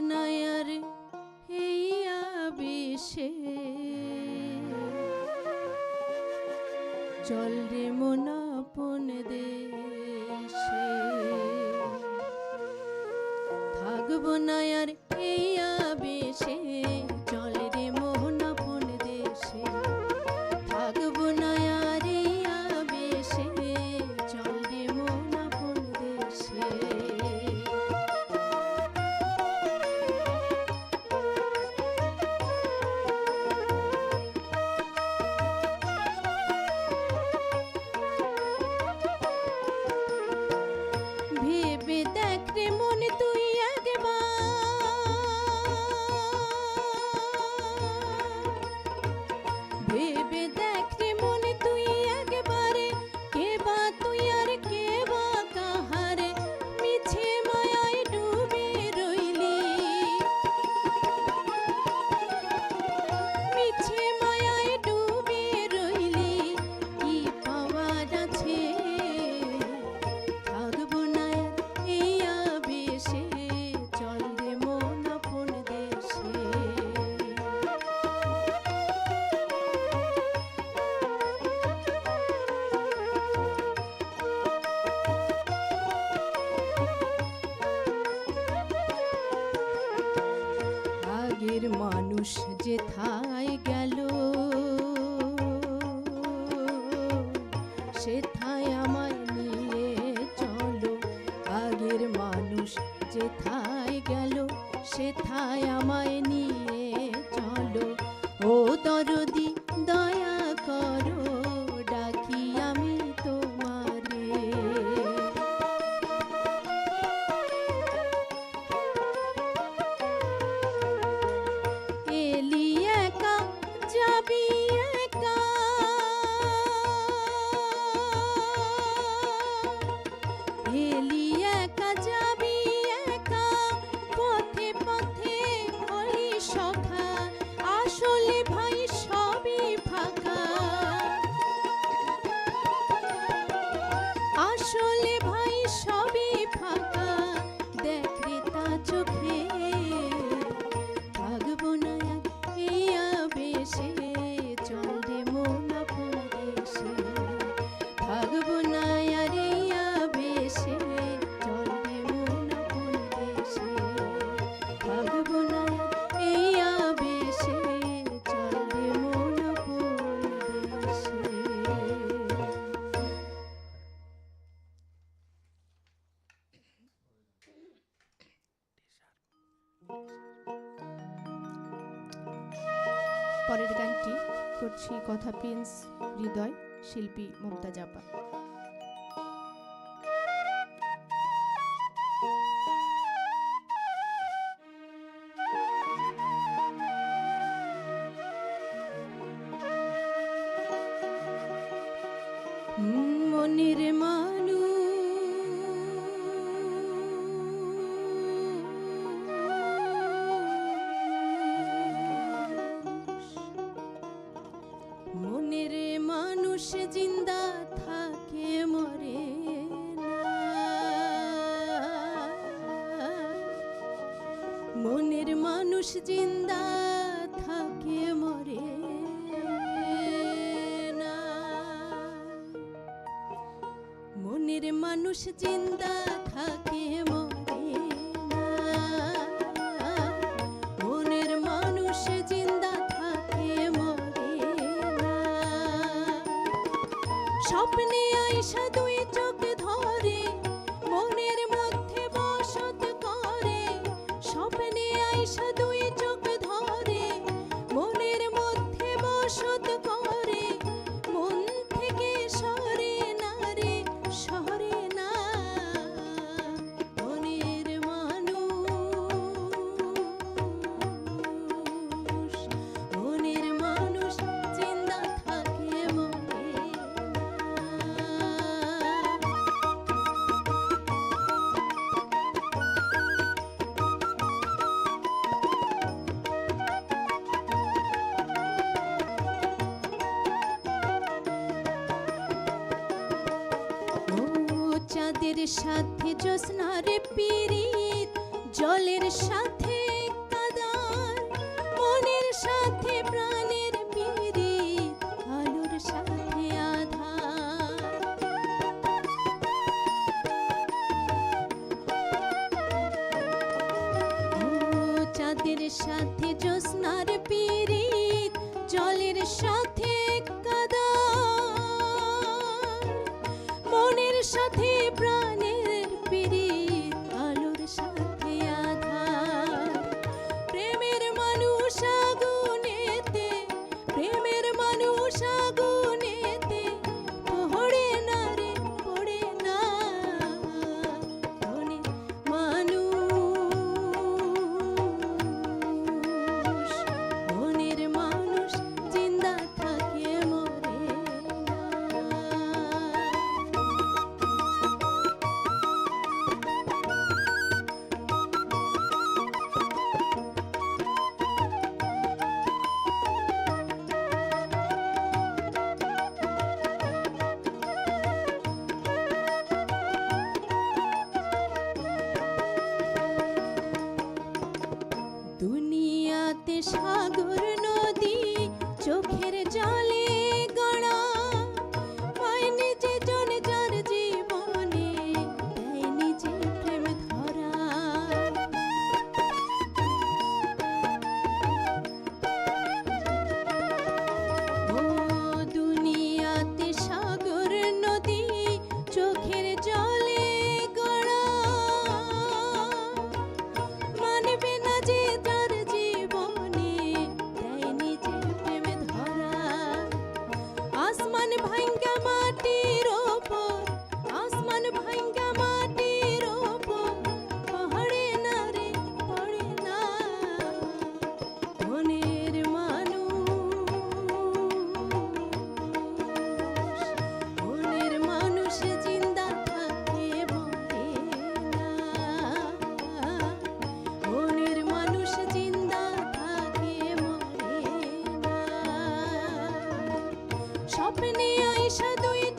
নয়ার হেয়া বিষে। চল রে মোনাপন দেশে। থাকব নয়ার হেয়া বিষে। সেথায় আমায় 就。পরের গানটি করছি কথা প্রিন্স হৃদয় শিল্পী মমতা জাপা মনির মা জিন্দা থাকে মরে মনের মানুষ জিন্দা থাকে মরে না। মনের মানুষ জিন্দা থাকে মরে স্বপ্নে আইসা দুই চোখে চাঁদের সাথে জ্যোৎস্নার পিরিত জলের সাথে কাদার, মনের সাথে প্রাণের পিরিত আলোর সাথে আধার। চাঁদের সাথে সাগর নদী চোখের জলে স্বপ্নে আইসা দুই